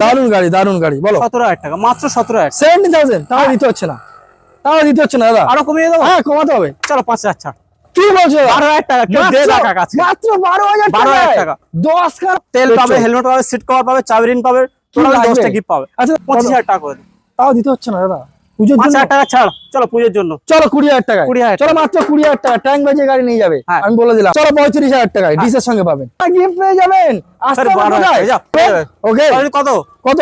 দারুণ গাড়ি দারুণ গাড়ি বলো। সতেরো হাজার টাকা মাত্র সতেরো হাজার সেভেন্টি থাউজেন্ড তাও দিতে হচ্ছে না। তাও দিতে হচ্ছে না দাদা। আরও কমিয়ে দেবো? হ্যাঁ কমাতে হবে। চলো পাঁচ হাজার ছাড়। কি বলছো? দাদা? বারো হাজার টাকা মাত্র- বারো হাজার বারো হাজার টাকা। দশ তেল পাবে হেলমেট পাবে সিট কভার পাবে চাবিরিন পাবে টোটাল দশটা গিফট পাবে। আচ্ছা পঁচিশ হাজার টাকা করে। তাও দিতে হচ্ছে না দাদা। পুজোর জন্য? হাজার টাকা ছাড়। চলো পুজোর জন্য। চলো কুড়ি হাজার টাকা 20,000 চলো মাত্র কুড়ি হাজার টাকা ট্যাঙ্ক বাজিয়ে গাড়ি নিয়ে যাবে। হ্যাঁ। আমি বলে দিলাম। চলো পঁয়ত্রিশ হাজার টাকায় ডিসের সঙ্গে পাবেন। গিফট পেয়ে যাবেন। হাজার টাকা। ওকে কত? কত?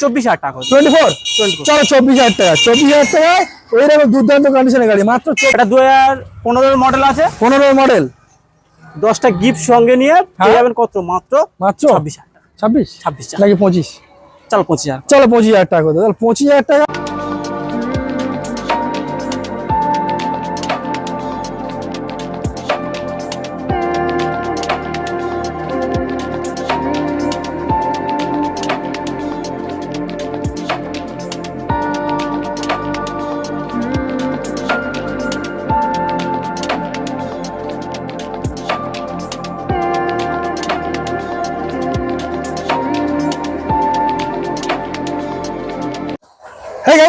চব্বিশ হাজার টাকা। করে টোয়েন্টি ফোর চলো চব্বিশ হাজার টাকা। চব্বিশ হাজার টাকায় ওইরকম দুর্দান্ত কন্ডিশনের গাড়ি। মাত্র এটা দু হাজার পনেরোর মডেল আছে। মডেল দশটা গিফট সঙ্গে নিয়ে পেয়ে যাবেন কত? মাত্র মাত্র? ছাব্বিশ হাজার টাকা। ছাব্বিশ? ছাব্বিশ হাজার। নাকি পঁচিশ? চলো পঁচিশ হাজার। চলো পঁচিশ হাজার টাকা। তাহলে পঁচিশ হাজার টাকা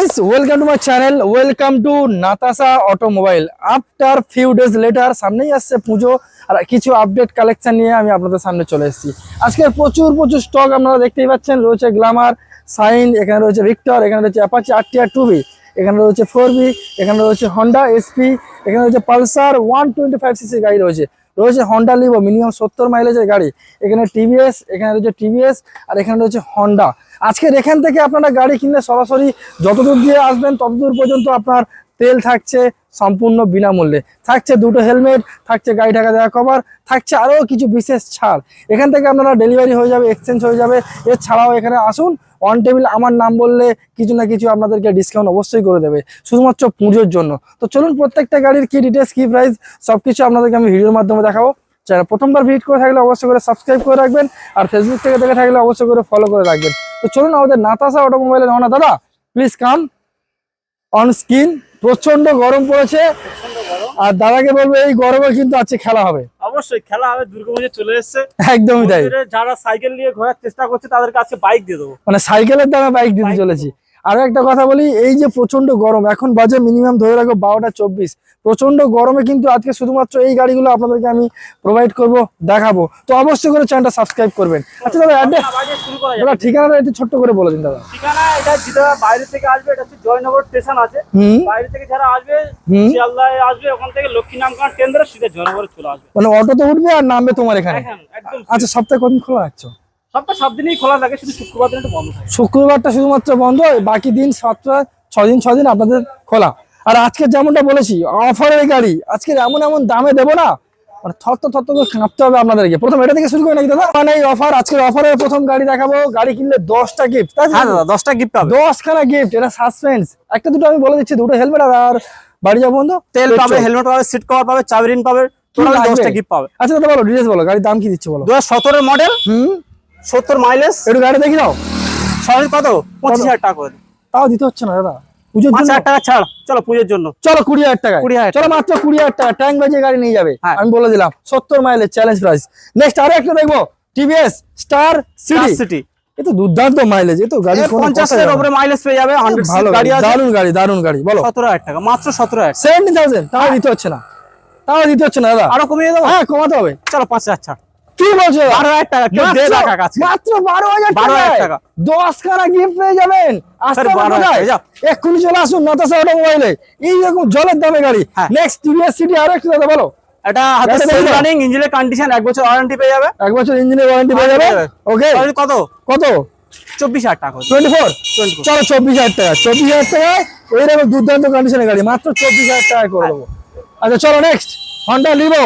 Guys, welcome to my channel. Welcome to Natasha Automobile. After few days later, সামনেই আসছে পুজো আর কিছু আপডেট কালেকশন নিয়ে আমি আপনাদের সামনে চলে এসেছি আজকে প্রচুর প্রচুর স্টক আপনারা দেখতেই পাচ্ছেন রয়েছে গ্লামার সাইন এখানে রয়েছে ভিক্টর এখানে রয়েছে Apache R T two V এখানে রয়েছে ফোর বি এখানে রয়েছে হন্ডা এসপি এখানে রয়েছে Pulsar one twenty five CC গাড়ি রয়েছে রয়েছে হন্ডা লিভো মিনিমাম সত্তর মাইলেজের গাড়ি। এখানে টিভিএস এখানে রয়েছে টিভিএস আর এখানে রয়েছে হন্ডা আজকের এখান থেকে আপনারা গাড়ি কিনলে সরাসরি যতদূর দিয়ে আসবেন, ততদূর পর্যন্ত আপনার তেল থাকছে সম্পূর্ণ বিনামূল্যে। থাকছে দুটো হেলমেট, থাকছে গাড়ি ঢাকা দেওয়া কভার থাকছে আরও কিছু বিশেষ ছাড়। এখান থেকে আপনারা ডেলিভারি হয়ে যাবে এক্সচেঞ্জ হয়ে যাবে। এছাড়াও এখানে আসুন অন টেবিল আমার নাম বললে কিছু না কিছু আপনাদেরকে ডিসকাউন্ট অবশ্যই করে দেবে, শুধুমাত্র পুজোর জন্য। তো চলুন প্রত্যেকটা গাড়ির কি ডিটেলস কি প্রাইস সব কিছু আপনাদেরকে আমি ভিডিওর মাধ্যমে দেখাবো। যারা প্রথমবার ভিজিট করে থাকলে অবশ্যই করে সাবস্ক্রাইব করে রাখবেন, আর ফেসবুক থেকে দেখে থাকলে অবশ্যই করে ফলো করে রাখবেন। তো চলুন আমাদের নাতাশা অটোমোবাইলের না দাদা প্লিজ কাম অন স্ক্রিন প্রচণ্ড গরম পড়েছে। আর দাদাকে বলব, এই গরমে কিন্তু আজকে খেলা হবে। অবশ্যই খেলা হবে দুর্গাপুজো চলে এসছে। একদমই তাই। যারা সাইকেল নিয়ে ঘোরার চেষ্টা করছে তাদেরকে আজকে বাইক দিয়ে দেবো। মানে সাইকেলের দ্বারা বাইক দিতে চলেছি। আরও একটা কথা বলি এই যে প্রচণ্ড গরম এখন বাজে মিনিমাম ধরে রাখো বারোটা চব্বিশ। প্রচণ্ড গরমে কিন্তু আজকে শুধুমাত্র এই গাড়িগুলো আপনাদেরকে আমি প্রোভাইড করব দেখাবো। তো অবশ্যই করে চ্যানেলটা সাবস্ক্রাইব করবেন। আচ্ছা দাদা অ্যাড্রেস শুরু করা যাবে দাদা ঠিকানাটা একটু ছোট্ট করে বলে দিন দাদা। ঠিকানা এটা যেটা বাইরে থেকে আসবে এটা হচ্ছে জয়নগর স্টেশন আছে। হুম। বাইরে থেকে যারা আসবে। শিয়ালদায় আসবে ওখান থেকে লক্ষ্মী নামকান কেন্দ্র সিধা জয়নগরে চলে আসবে। মানে অটোতে উঠবে আর নামবে তোমার এখানে? একদম আচ্ছা সপ্তাহে কদিন খোলা রাখছো? সপ্তাহ সব দিনই খোলা থাকে শুধু শুক্রবার দিন বন্ধ শুক্রবারটা শুধুমাত্র বন্ধ বাকি দিন সাতটা ছ দিন ছ দিন আপনাদের খোলা। আর আজকে যেমনটা বলেছি অফারের গাড়ি আজকে এমন এমন দামে দেবো না মানে করে কাঁপতে হবে আপনাদেরকে। প্রথম এটা থেকে শুরু করে নাকি দাদা? মানে এই অফার আজকের অফারের প্রথম গাড়ি দেখাবো গাড়ি কিনলে দশটা গিফট তাই হ্যাঁ দাদা দশটা গিফট পাবে। দশ গিফট এটা সাসপেন্স একটা দুটো আমি বলে দিচ্ছি দুটো হেলমেট আর বাড়ি যাব বন্ধু? তেল পাবে হেলমেট পাবে সিট কভার পাবে চাবিরিন পাবে টোটাল দশটা গিফট পাবে। আচ্ছা দাদা বলো ডিটেলস বলো গাড়ির দাম কি দিচ্ছে বলো? দু মডেল হুম? সত্তর মাইলেজ একটু গাড়ি দেখি দাও সহজ কত? পঁচিশ হাজার টাকা করে। তাও দিতে হচ্ছে না দাদা। পুজোর জন্য। হাজার টাকা ছাড়। চলো পুজোর জন্য। চলো কুড়ি হাজার টাকা 20,000 চলো মাত্র কুড়ি হাজার টাকা। ট্যাঙ্ক বাজিয়ে গাড়ি নিয়ে যাবে। হ্যাঁ। আমি বলে দিলাম সত্তর মাইলের চ্যালেঞ্জ প্রাইস নেক্সট আরও একটা দেখব। টিভিএস স্টার সিটি সিটি এ তো দুর্দান্ত মাইলেজ এ তো গাড়ি কোনো পঞ্চাশের কথাই উপরে মাইলেজ পেয়ে যাবে না। হান্ড্রেড ভালো গাড়ি দারুণ গাড়ি দারুণ গাড়ি বলো। সতেরো হাজার টাকা মাত্র সতেরো হাজার সেভেন্টি থাউজেন্ড তাও দিতে হচ্ছে না। তাও দিতে হচ্ছে না দাদা। আরও কমিয়ে দেবো? হ্যাঁ কমাতে হবে। চলো পাঁচ হাজার ছাড়। কি বলছো? বারো হাজার টাকা দেড় লাখ টাকা মাত্র বারো হাজার 12,000 টাকা টাকা। দশ খানা গিফট পেয়ে যাবেন। আসতে স্যার, হবে 12,000 কোথায়? টাকা, যাও। এক্ষুনি চলে আসুন নাতাশা অটোমোবাইলে এইরকম জলের দামে গাড়ি। হ্যাঁ। নেক্সট টিভিএস সিটি আরও একটু দাদা বলো। এটা হাতে গাড়িটা রানিং ইঞ্জিনের কন্ডিশন এক বছর ওয়ারেন্টি পেয়ে যাবে। এক বছর ইঞ্জিনের ওয়ারেন্টি পেয়ে যাবে। ওকে কত? কত? চব্বিশ হাজার টাকা। টোয়েন্টি ফোর চলো চব্বিশ হাজার টাকা। চব্বিশ হাজার টাকায় এইরকম দুর্দান্ত কন্ডিশনের গাড়ি। মাত্র চব্বিশ হাজার টাকায় করে দেবো। আচ্ছা চলো নেক্সট হন্ডা লিভো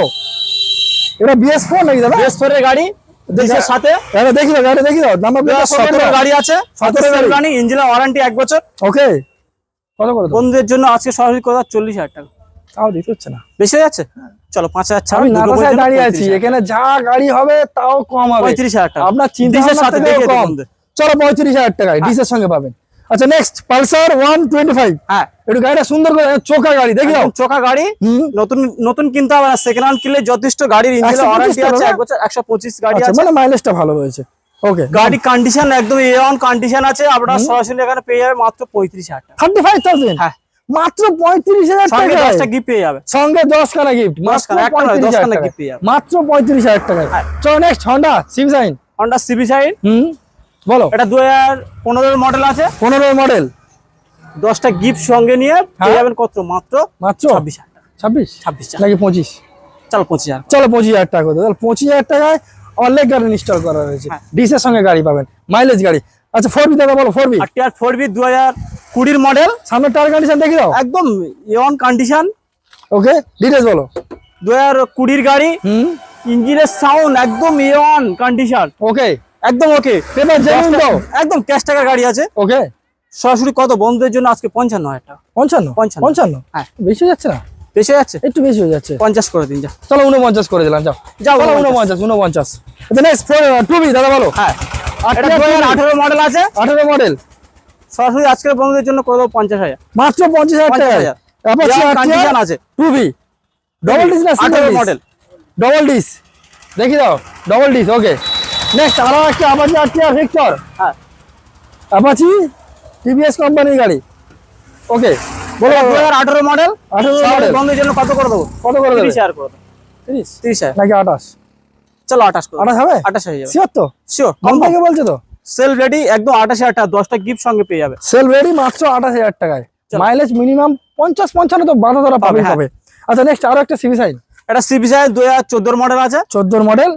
এটা বিএস ফোর নাকি দাদা? এর গাড়ি দেশের সাথে দাদা দেখি দাও গাড়ি দেখি দাও নাম্বার সতেরো। গাড়ি আছে সতেরো গাড়ি। ওয়ারেন্টি এক বছর। ওকে। কত করে বন্ধুদের জন্য আজকে সরাসরি কথা চল্লিশ হাজার টাকা। তাও দিতে হচ্ছে না। বেশি হয়ে যাচ্ছে? চলো পাঁচ হাজার ছাড় আমি দাঁড়িয়ে আছি এখানে যা গাড়ি হবে তাও কম হবে। পঁয়ত্রিশ হাজার টাকা। আপনার চিন্তা সাথে। চলো পঁয়ত্রিশ হাজার টাকায় ডিসের সঙ্গে পাবেন। আচ্ছা next Pulsar one twenty five হ্যাঁ। একটু গাড়িটা সুন্দর করে চোখা গাড়ি দেখি চোখা গাড়ি। নতুন নতুন কিনতে না সেকেন্ড হ্যান্ড কিনলে যথেষ্ট গাড়ির ইঞ্জিনের 125 ওয়ারেন্টি আছে এক বছর একশো পঁচিশ গাড়ি আচ্ছা আছে। মানে মাইলেজটা ভালো রয়েছে। ওকে গাড়ি কন্ডিশন একদম এ অন কন্ডিশন আছে আপনার সরাসরি এখানে পেয়ে যাবে মাত্র পঁয়ত্রিশ হাজার টাকা। থার্টি ফাইভ থাউজেন্ড হ্যাঁ। মাত্র পঁয়ত্রিশ হাজার সঙ্গে টাকা গিফট পেয়ে যাবে সঙ্গে দশ খানা গিফট মাত্র পঁয়ত্রিশ হাজার টাকায়। হ্যাঁ। চলো next Honda CB Shine Honda CB side হুম। বলো। এটা দু হাজার পনেরোর মডেল আছে। পনেরো মডেল দশটা গিফট সঙ্গে নিয়ে হ্যাঁ। পেয়ে যাবেন কত? মাত্র মাত্র? ছাব্বিশ হাজার ছাব্বিশ? ছাব্বিশ নাকি পঁচিশ? চলো পঁচিশ হাজার। চলো পঁচিশ হাজার টাকা করে। তাহলে পঁচিশ হাজার টাকায় অনেক গাড়ি ইনস্টল করা হয়েছে। হ্যাঁ। ডিসের সঙ্গে গাড়ি পাবেন। মাইলেজ গাড়ি। আচ্ছা ফোর বি দাদা বলো ফোর বি আর ফোর বি দু হাজার কুড়ির মডেল সামনে টায়ার কন্ডিশন দেখে দাও। একদম অন কন্ডিশন ওকে ডিটেলস বলো। দু হাজার কুড়ির গাড়ি। হুম। ইঞ্জিনের সাউন্ড একদম অন কন্ডিশন ওকে। একদম ওকে পেপার জেনুইন তো একদম ক্যাশ টাকার গাড়ি আছে। ওকে সরাসরি কত? বন্ধুদের জন্য আজকে পঞ্চান্ন টাকা। পঞ্চান্ন? পঞ্চান্ন। পঞ্চান্ন? হ্যাঁ। বেশি হয়ে যাচ্ছে না? বেশি যাচ্ছে? একটু বেশি হয়ে যাচ্ছে। পঞ্চাশ করে দিন যা। চলো উনপঞ্চাশ করে দিলাম যাও। যাও, উনপঞ্চাশ। উনপঞ্চাশ টু বি দাদা বলো। হ্যাঁ। আঠেরো মডেল আছে। আঠারো মডেল সরাসরি আজকের বন্ধুদের জন্য করে দেবো পঞ্চাশ হাজার। মাত্র পঞ্চাশ হাজার আছে। টু বি ডবল ডিস না আঠেরো মডেল ডবল ডিস দেখি দাও ডবল ডিস ওকে নেক্সট আরও একটা আপাচি আর টিআর ভিক্টর হ্যাঁ আপাচি টিভিএস কোম্পানির গাড়ি। ওকে বলো। দু হাজার আঠেরো মডেল আঠেরো মডেল বন্ধুদের জন্য কত করে দেবো? কত করে দেবে? তিরিশ হাজার করে দেবো। তিরিশ? তিরিশ হাজার। নাকি আঠাশ? চলো আঠাশ করে আঠাশ হবে? আঠাশ হয়ে যাবে। শিওর তো? শিওর কম থেকে বলছো তো? সেল রেডি একদম আঠাশ হাজার টাকা দশটা গিফট সঙ্গে পেয়ে যাবে। সেল রেডি মাত্র আঠাশ হাজার টাকায়। মাইলেজ মিনিমাম পঞ্চাশ পঞ্চান্ন তো বাধা ধরা পাবে হ্যাঁ। আচ্ছা নেক্সট আরও একটা সিভি সাইন এটা দু হাজার চোদ্দোর মডেল আছে। চোদ্দোর মডেল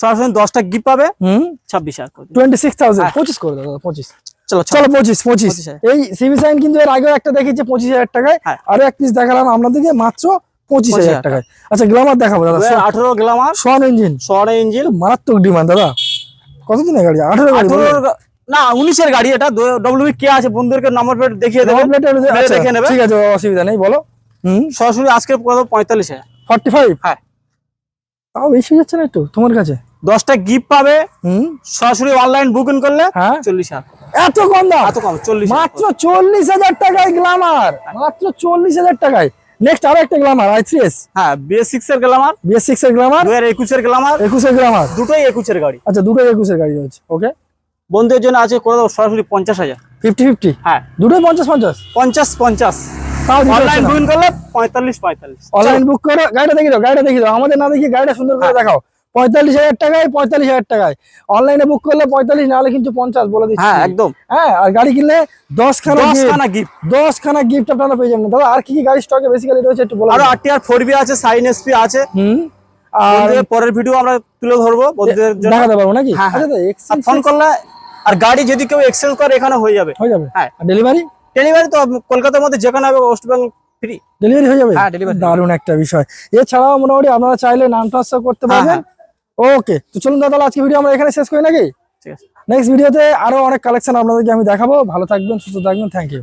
সরাসরি দশটা গিফট পাবে। হুম। ছাব্বিশ হাজার টোয়েন্টি সিক্স থাউজেন্ড। পঁচিশ করে দাও পঁচিশ। চলো চলো পঁচিশ পঁচিশ। এই সাইন কিন্তু এর আগেও একটা দেখেছি পঁচিশ হাজার টাকায়। হ্যাঁ। আরও এক পিস দেখালাম আপনাদেরকে মাত্র পঁচিশ হাজার টাকায়। আচ্ছা গ্লামার দেখাবো দাদা। আঠেরো গ্লামার ইঞ্জিন ইঞ্জিন মারাত্মক ডিমান্ড দাদা। কত দিনের গাড়ি? আঠারো না উনিশের গাড়ি এটা। ডব্লিউ কে আছে বন্ধুদেরকে নম্বর প্লেট দেখিয়ে দেবে। আচ্ছা, দেখে নেবে। ঠিক আছে অসুবিধা নেই বলো। হুম সরাসরি আজকে কত? পঁয়তাল্লিশ হাজার। ফর্টি ফাইভ হ্যাঁ। তাও বেশি যাচ্ছে না একটু তোমার কাছে? দশটা গিফট পাবে। হুম। সরাসরি অনলাইন বুকিং করলে হ্যাঁ। চল্লিশ হাজার। এত কম দাম? এত কম চল্লিশ মাত্র চল্লিশ হাজার টাকায় গ্লামার মাত্র চল্লিশ হাজার টাকায়। নেক্সট আরও একটা গ্লামার আই থ্রি এস হ্যাঁ বিএস সিক্স এর গ্লামার বিএস সিক্স এর গ্লামার দু হাজার একুশের গ্লামার একুশের গ্লামার দুটোই একুশের গাড়ি। আচ্ছা দুটো একুশের গাড়ি রয়েছে ওকে বন্ধুদের জন্য আছে করে দেবো সরাসরি পঞ্চাশ হাজার। ফিফটি ফিফটি হ্যাঁ। দুটোই পঞ্চাশ পঞ্চাশ? পঞ্চাশ পঞ্চাশ। তাও অনলাইন বুকিং করলে পঁয়তাল্লিশ পঁয়তাল্লিশ। অনলাইন বুক করো গাড়িটা দেখি দাও গাড়িটা দেখি দাও আমাদের না দেখি গাড়িটা সুন্দর করে দেখাও। পঁয়তাল্লিশ হাজার টাকায় পঁয়তাল্লিশ হাজার টাকায়। অনলাইনে বুক করলে পঁয়তাল্লিশ নাহলে কিন্তু পঞ্চাশ বলে দিচ্ছি। হ্যাঁ একদম। হ্যাঁ আর গাড়ি কিনলে দশ খানা দশ খানা গিফট দশখানা গিফট আপনারা পেয়ে যাবেন। দাদা আর কি কি গাড়ি স্টকে বেসিক্যালি রয়েছে একটু বলো আরও আরটি আর ফোর বি আছে সাইন এসপি আছে। হুম আর পরের ভিডিও আমরা তুলে ধরবো বন্ধুদের জন্য। দেখাতে পারব নাকি? হ্যাঁ, আচ্ছা তো আর ফোন করলে আর গাড়ি যদি কেউ এক্সচেঞ্জ করে এখানে হয়ে যাবে। হয়ে যাবে। হ্যাঁ। ডেলিভারি ডেলিভারি তো কলকাতার মধ্যে যেখানে হবে ওয়েস্ট বেঙ্গল ফ্রি ডেলিভারি হয়ে যাবে? হ্যাঁ, ডেলিভারি দারুণ একটা বিষয়। এছাড়াও মোটামুটি আপনারা চাইলে নাম ট্রান্সফার করতে হ্যাঁ, পারবেন। ওকে তো চলুন দাদা আজকে ভিডিও আমরা এখানে শেষ করি নাকি? ঠিক আছে। নেক্সট ভিডিওতে আরও অনেক কালেকশন আপনাদেরকে আমি দেখাবো। ভালো থাকবেন সুস্থ থাকবেন থ্যাংক ইউ